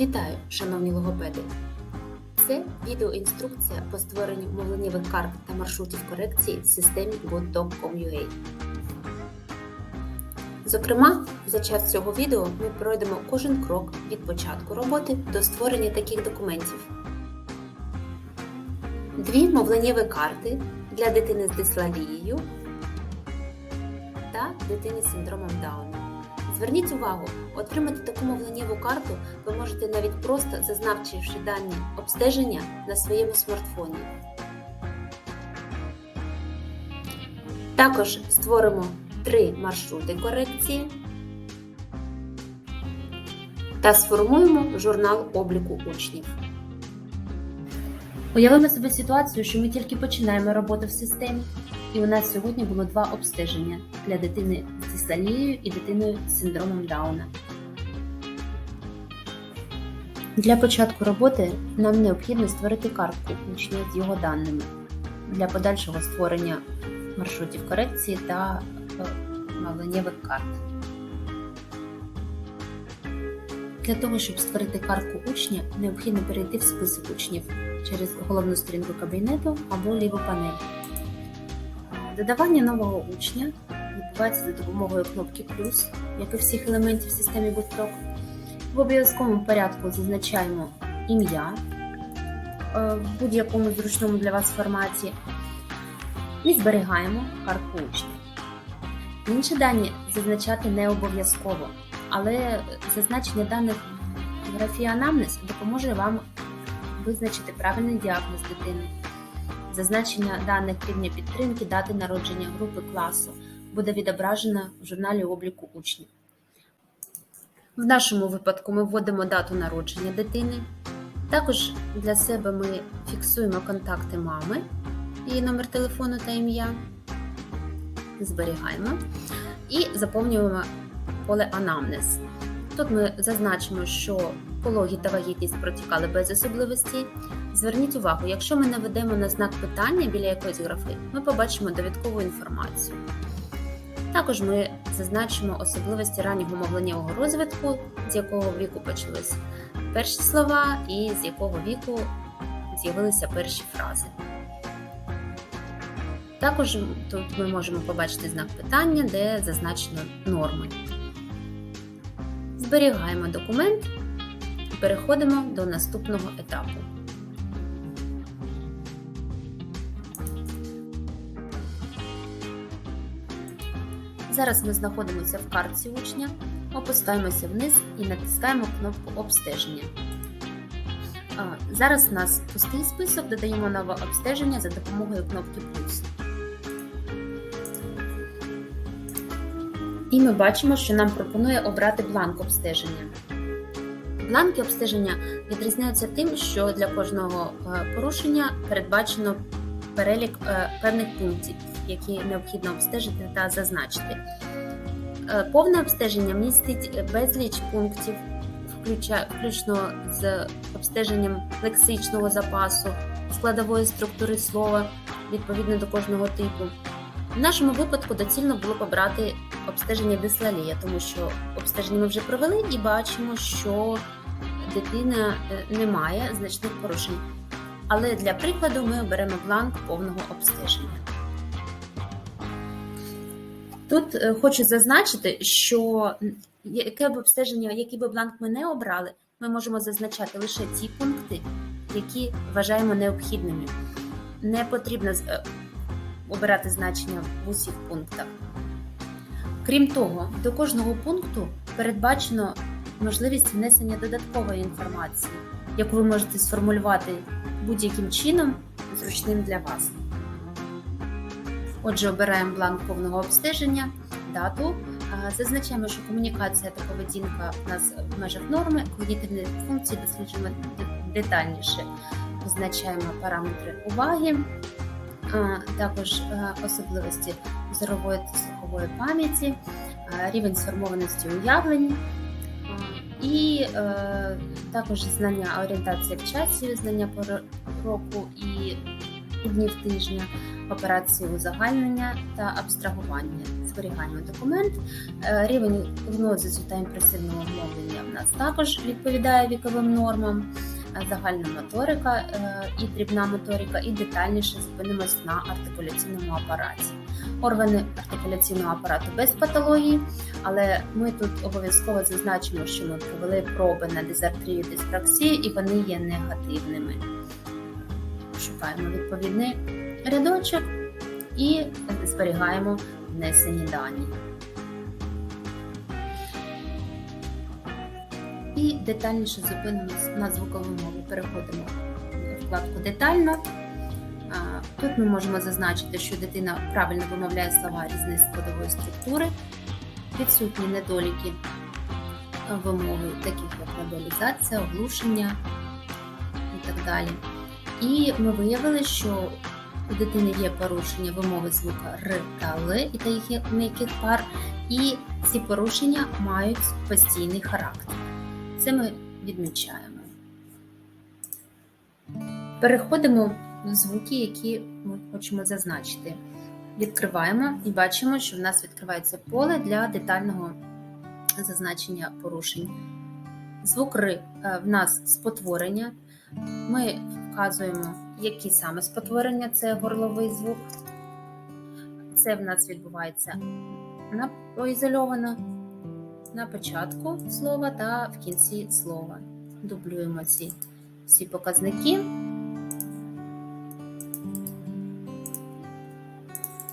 Вітаю, шановні логопеди! Це відеоінструкція по створенню мовленнєвих карт та маршрутів корекції в системі GoodDog.com.ua. Зокрема, за час цього відео ми пройдемо кожен крок від початку роботи до створення таких документів. Дві мовленнєві карти для дитини з дислалією та дитини з синдромом Дауна. Зверніть увагу, отримати таку мовленнєву карту ви можете навіть просто зазнавчивши дані обстеження на своєму смартфоні. Також створимо три маршрути корекції та сформуємо журнал обліку учнів. Уявимо собі ситуацію, що ми тільки починаємо роботу в системі, і у нас сьогодні було два обстеження для дитини з дисалією і дитиною з синдромом Дауна. Для початку роботи нам необхідно створити картку учня з його даними для подальшого створення маршрутів корекції та е, карт. Для того, щоб створити картку учня, необхідно перейти в список учнів через головну сторінку кабінету або ліву панель. Додавання нового учня відбувається за допомогою кнопки плюс, як і всіх елементів системи BootTalk. В обов'язковому порядку зазначаємо ім'я е, в будь-якому зручному для вас форматі і зберігаємо картку учня. Інші дані зазначати не обов'язково, але зазначення даних в допоможе вам визначити правильний діагноз дитини. Зазначення даних рівня підтримки, дати народження групи класу буде відображено в журналі обліку учнів. В нашому випадку ми вводимо дату народження дитини. Також для себе ми фіксуємо контакти мами, її номер телефону та ім'я, зберігаємо і заповнюємо поле анамнез. Тут ми зазначимо, що пологі та вагітність протікали без особливостей. Зверніть увагу, якщо ми наведемо на знак питання біля якоїсь графи, ми побачимо довідкову інформацію. Також ми зазначимо особливості раннього мовленнєвого розвитку, з якого віку почались перші слова і з якого віку з'явилися перші фрази. Також тут ми можемо побачити знак питання, де зазначено норми. Зберігаємо документ переходимо до наступного етапу. Зараз ми знаходимося в картці учня, опускаємося вниз і натискаємо кнопку обстеження. Зараз у нас пустий список, додаємо нове обстеження за допомогою кнопки плюс. І ми бачимо, що нам пропонує обрати бланк обстеження. Бланки обстеження відрізняються тим, що для кожного е, порушення передбачено перелік е, певних пунктів, які необхідно обстежити та зазначити. Е, Повне обстеження містить безліч пунктів, включно з обстеженням лексичного запасу, складової структури слова відповідно до кожного типу. В нашому випадку доцільно було побрати обстеження дислалія, тому що обстеження ми вже провели і бачимо, що дитина е, не має значних порушень. Але для прикладу ми оберемо бланк повного обстеження. Тут е, хочу зазначити, що яке б обстеження, який би бланк ми не обрали, ми можемо зазначати лише ті пункти, які вважаємо необхідними. Не потрібно е, обирати значення в усіх пунктах. Крім того, до кожного пункту передбачено можливість внесення додаткової інформації, яку ви можете сформулювати будь-яким чином, зручним для вас. Отже, обираємо бланк повного обстеження, дату. Зазначаємо, що комунікація та поведінка у нас в межах норми, когнітивні функції досліджуємо детальніше. Визначаємо параметри уваги, також е, особливості зорової та слухової пам'яті, рівень сформованості уявлень. І е, також знання орієнтації в часі, знання пори року і днів тижня, операції узагальнення та абстрагування. Зберігаємо документ. Е, Рівень гнозису та імпресивного мовлення в нас також відповідає віковим нормам. Загальна моторика е, і дрібна моторика, і детальніше зупинимось на артикуляційному апараті. Органи артикуляційного апарату без патології, але ми тут обов'язково зазначимо, що ми провели проби на дизартрію диспраксію і вони є негативними. Шукаємо відповідний рядочок і зберігаємо внесені дані. І детальніше зупинимось на звукову мову. Переходимо в вкладку Детально. Тут ми можемо зазначити, що дитина правильно вимовляє слова різної складової структури, відсутні недоліки вимови, такі як лабіалізація, оглушення і так далі. І ми виявили, що у дитини є порушення вимови звука Р та Л і та їх м'яких пар, і ці порушення мають постійний характер. Це ми відмічаємо. Переходимо в звуки, які ми хочемо зазначити. Відкриваємо і бачимо, що в нас відкривається поле для детального зазначення порушень. Звук Р е, в нас спотворення. Ми вказуємо, які саме спотворення це горловий звук. Це в нас відбувається на ізольовано на початку слова та в кінці слова. Дублюємо ці всі показники.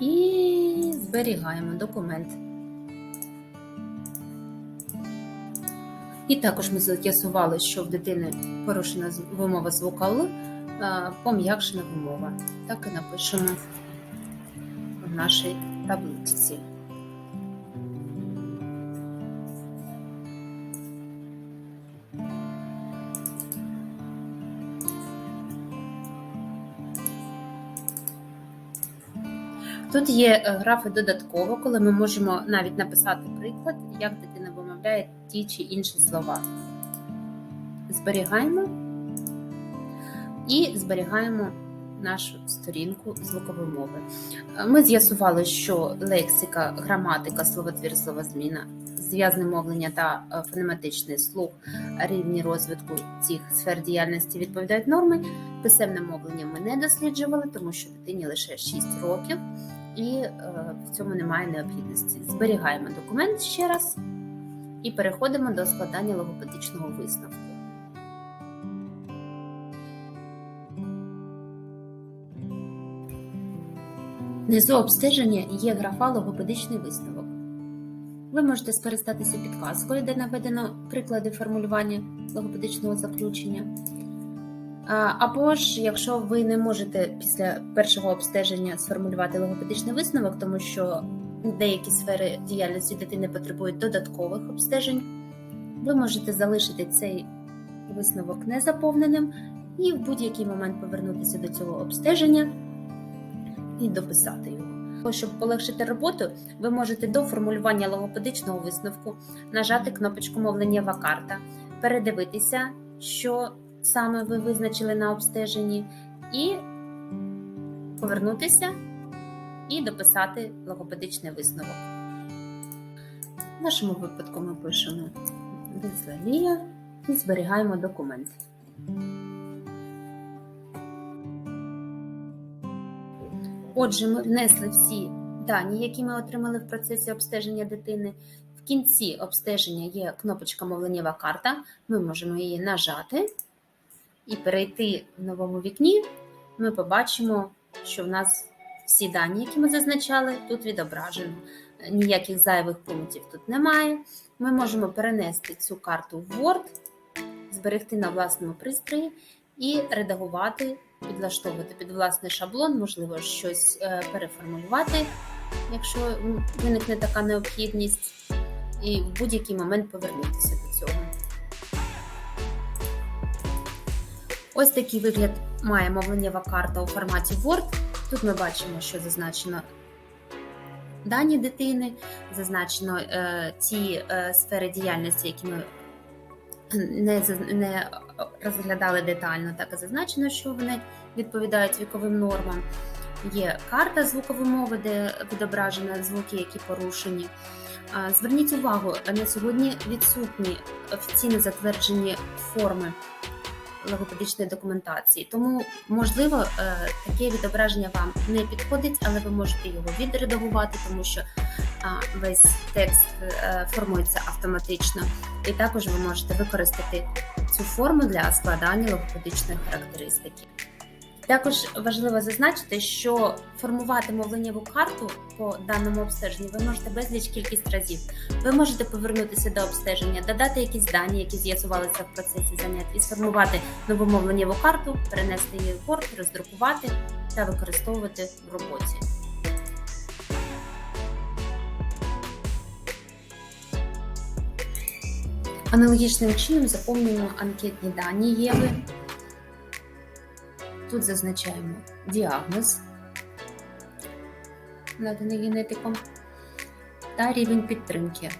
І зберігаємо документ. І також ми з'ясували, що в дитини порушена вимова звука Л, пом'якшена вимова. Так і напишемо в нашій табличці. Тут є е, графи додатково, коли ми можемо навіть написати приклад, як дитина вимовляє ті чи інші слова. Зберігаємо і зберігаємо нашу сторінку звукової мови. Е, Ми з'ясували, що лексика, граматика, словотвір, словозміна, зв'язне мовлення та е, фонематичний слух рівні розвитку цих сфер діяльності відповідають норми. Писемне мовлення ми не досліджували, тому що дитині лише 6 років і е, в цьому немає необхідності. Зберігаємо документ ще раз і переходимо до складання логопедичного висновку. Внизу обстеження є графа логопедичний висновок. Ви можете скористатися підказкою, де наведено приклади формулювання логопедичного заключення. Або ж, якщо ви не можете після першого обстеження сформулювати логопедичний висновок, тому що деякі сфери діяльності дитини потребують додаткових обстежень, ви можете залишити цей висновок незаповненим і в будь-який момент повернутися до цього обстеження і дописати його. Щоб полегшити роботу, ви можете до формулювання логопедичного висновку нажати кнопочку мовленнєва карта, передивитися, що саме ви визначили на обстеженні, і повернутися і дописати логопедичний висновок. В нашому випадку ми пишемо дизлалія і зберігаємо документ. Отже, ми внесли всі дані, які ми отримали в процесі обстеження дитини. В кінці обстеження є кнопочка мовленєва карта. Ми можемо її нажати і перейти в новому вікні. Ми побачимо, що в нас всі дані, які ми зазначали, тут відображено. Ніяких зайвих пунктів тут немає. Ми можемо перенести цю карту в Word, зберегти на власному пристрої і редагувати, підлаштовувати під власний шаблон, можливо, щось е, переформулювати, якщо виникне така необхідність, і в будь-який момент повернутися Ось такий вигляд має мовленнєва карта у форматі Word. Тут ми бачимо, що зазначено дані дитини, зазначено е, ті е, сфери діяльності, які ми не, не розглядали детально, так і зазначено, що вони відповідають віковим нормам. Є карта звукової мови, де відображені звуки, які порушені. Зверніть увагу, на сьогодні відсутні офіційно затверджені форми логопедичної документації. Тому, можливо, е, таке відображення вам не підходить, але ви можете його відредагувати, тому що весь текст е, формується автоматично. І також ви можете використати цю форму для складання логопедичної характеристики. Також важливо зазначити, що формувати мовленнєву карту по даному обстеженню ви можете безліч кількість разів. Ви можете повернутися до обстеження, додати якісь дані, які з'ясувалися в процесі занять, і сформувати нову мовленнєву карту, перенести її в Word, роздрукувати та використовувати в роботі. Аналогічним чином заповнюємо анкетні дані Єви. Тут зазначаємо діагноз, наданий генетиком, та рівень підтримки,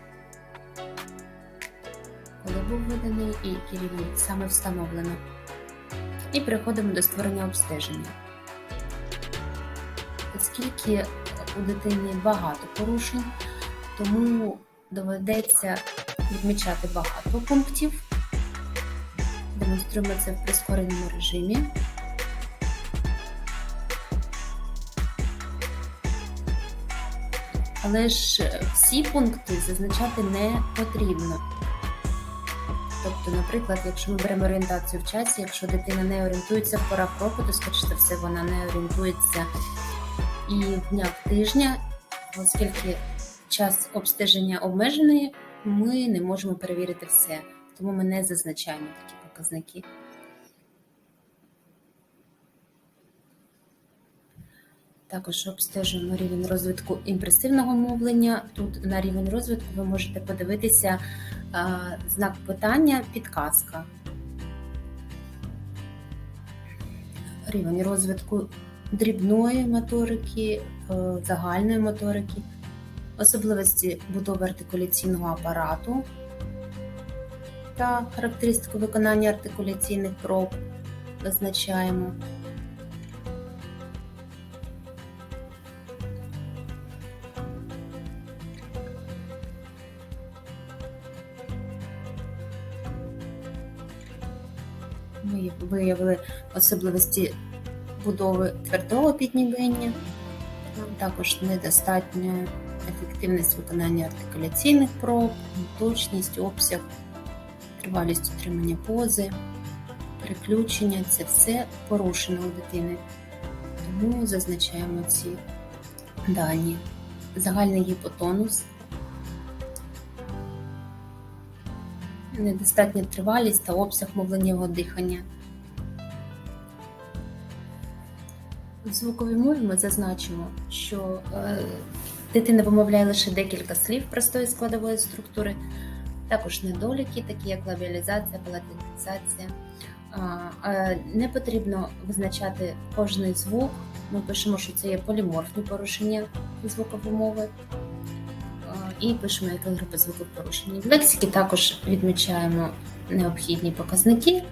коли був виданий і який рівень саме встановлено. І переходимо до створення обстеження. Оскільки у дитини багато порушень, тому доведеться відмічати багато пунктів. Демонструємо це в прискореному режимі. Але ж всі пункти зазначати не потрібно. Тобто, наприклад, якщо ми беремо орієнтацію в часі, якщо дитина не орієнтується в порах року, то скоріше за все вона не орієнтується і в днях тижня, оскільки час обстеження обмежений, ми не можемо перевірити все, тому ми не зазначаємо такі показники. Також обстежуємо рівень розвитку імпресивного мовлення. Тут на рівень розвитку ви можете подивитися знак питання, підказка. Рівень розвитку дрібної моторики, е, загальної моторики, особливості будови артикуляційного апарату та характеристику виконання артикуляційних проб визначаємо. Ми виявили особливості будови твердого піднімення, також недостатньо ефективність виконання артикуляційних проб, точність, обсяг, тривалість утримання пози, переключення це все порушено у дитини. Тому зазначаємо ці дані. Загальний гіпотонус, недостатня тривалість та обсяг мовленнєвого дихання. В звуковій мові ми зазначимо, що е, дитина вимовляє лише декілька слів простої складової структури, також недоліки, такі як лабіалізація, палатинізація. Не потрібно визначати кожний звук. Ми пишемо, що це є поліморфні порушення звукової мови. І пишемо, яка група звуків порушення. В лексики також відмічаємо необхідні показники,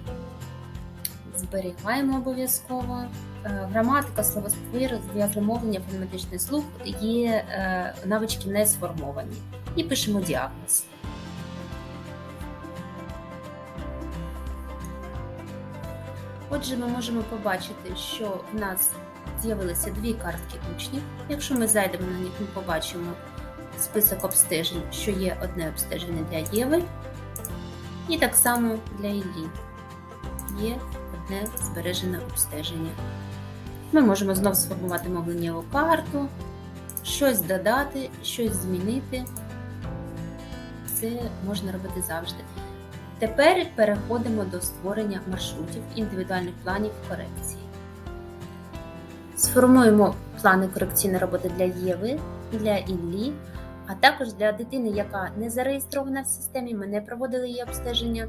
зберігаємо обов'язково. Граматика, словоспір, зв'язне мовлення, фонематичний слух є е, навички не сформовані. І пишемо діагноз. Отже, ми можемо побачити, що в нас з'явилися дві картки учнів. Якщо ми зайдемо на них, ми побачимо список обстежень, що є одне обстеження для Єви, і так само для Іллі. Є одне збережене обстеження. Ми можемо знову сформувати мовленнєву карту, щось додати, щось змінити. Це можна робити завжди. Тепер переходимо до створення маршрутів індивідуальних планів корекції. Сформуємо плани корекційної роботи для Єви, для Іллі, а також для дитини, яка не зареєстрована в системі, ми не проводили її обстеження.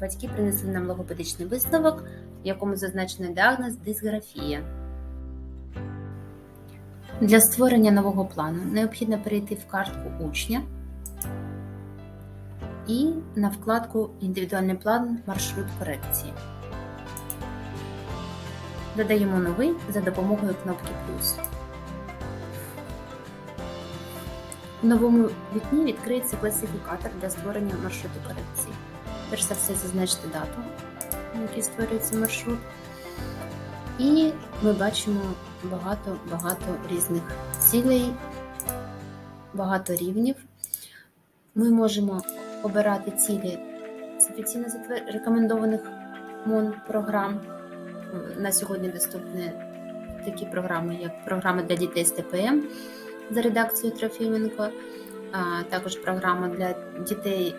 Батьки принесли нам логопедичний висновок, в якому зазначено діагноз дисграфія. Для створення нового плану необхідно перейти в картку учня і на вкладку Індивідуальний план маршрут корекції. Додаємо новий за допомогою кнопки плюс. У новому вікні відкриється класифікатор для створення маршруту корекції. Перш за все зазначте дату, на якій створюється маршрут. І ми бачимо багато-багато різних цілей, багато рівнів. Ми можемо обирати цілі з офіційно рекомендованих МОН програм. На сьогодні доступні такі програми, як програма для дітей з ТПМ за редакцією Трофіменко, а також програма для дітей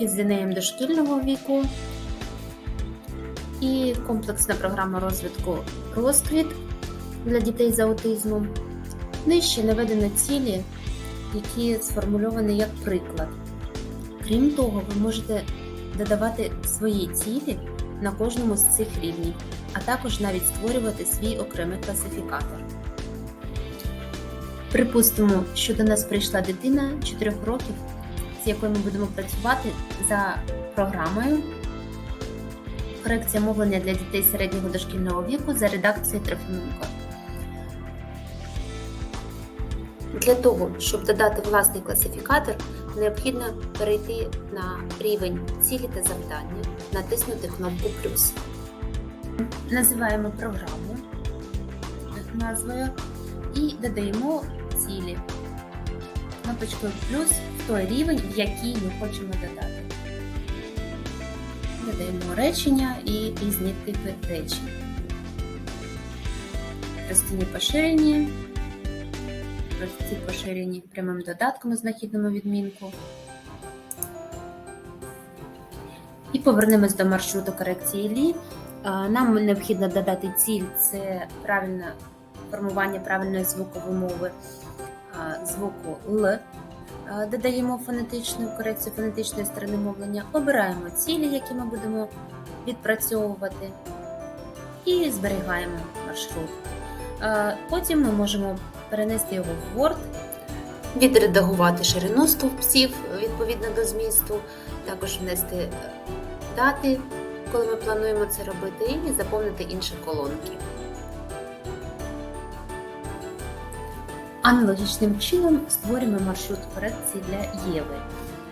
із динеєм дошкільного віку і комплексна програма розвитку розквіт для дітей з аутизмом. Нижче наведено цілі, які сформульовані як приклад. Крім того, ви можете додавати свої цілі на кожному з цих рівнів, а також навіть створювати свій окремий класифікатор. Припустимо, що до нас прийшла дитина 4 років, з якою ми будемо працювати за програмою корекція мовлення для дітей середнього дошкільного віку за редакцією Трофименко. Для того, щоб додати власний класифікатор, необхідно перейти на рівень цілі та завдання, натиснути кнопку плюс. Називаємо програму назвою і додаємо цілі кнопочкою плюс в той рівень, в який ми хочемо додати. Додаємо речення і різні типи речень. Простіні поширені, прості поширені прямим додатком у знахідному відмінку. І повернемось до маршруту корекції лі. Нам необхідно додати ціль це правильне формування правильної звукової мови звуку Л. Додаємо фонетичну корекцію фонетичної сторони мовлення, обираємо цілі, які ми будемо відпрацьовувати, і зберігаємо маршрут. Потім ми можемо перенести його в Word, відредагувати ширину стовпців відповідно до змісту, також внести дати, коли ми плануємо це робити, і заповнити інші колонки. Аналогічним чином створюємо маршрут корекції для Єви.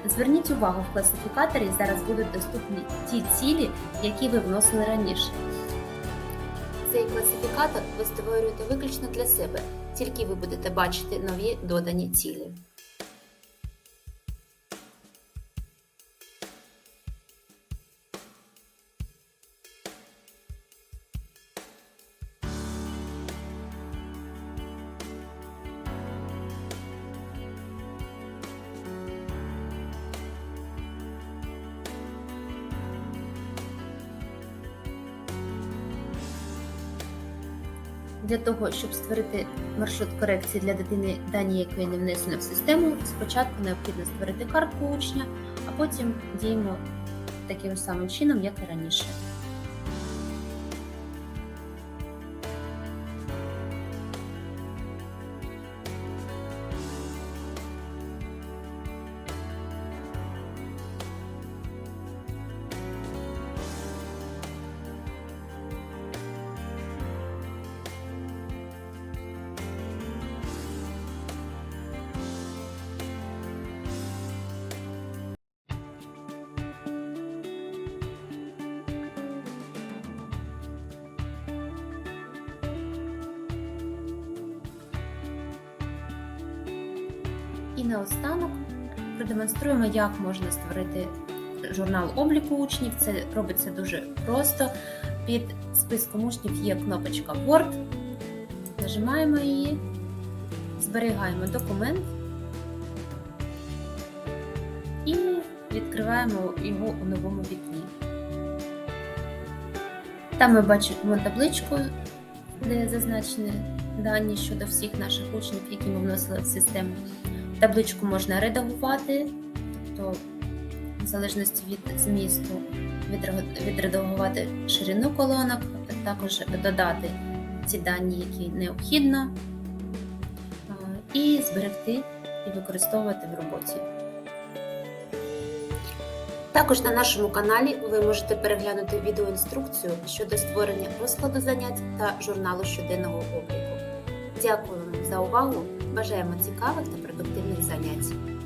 Зверніть увагу, в класифікаторі зараз будуть доступні ті цілі, які ви вносили раніше. Цей класифікатор ви створюєте виключно для себе, тільки ви будете бачити нові додані цілі. Для того, щоб створити маршрут корекції для дитини, дані якої не внесено в систему, спочатку необхідно створити картку учня, а потім діємо таким самим чином, як і раніше. І наостанок продемонструємо, як можна створити журнал обліку учнів. Це робиться дуже просто. Під списком учнів є кнопочка Word. Нажимаємо її, зберігаємо документ і відкриваємо його у новому вікні. Там ми бачимо табличку, де зазначені дані щодо всіх наших учнів, які ми вносили в систему. Табличку можна редагувати, тобто, в залежності від змісту, відредагувати ширину колонок, також додати ці дані, які необхідно, і зберегти і використовувати в роботі. Також на нашому каналі ви можете переглянути відеоінструкцію щодо створення розкладу занять та журналу щоденного обліку. Дякуємо за увагу! Бажаємо цікавих та продуктивних занять!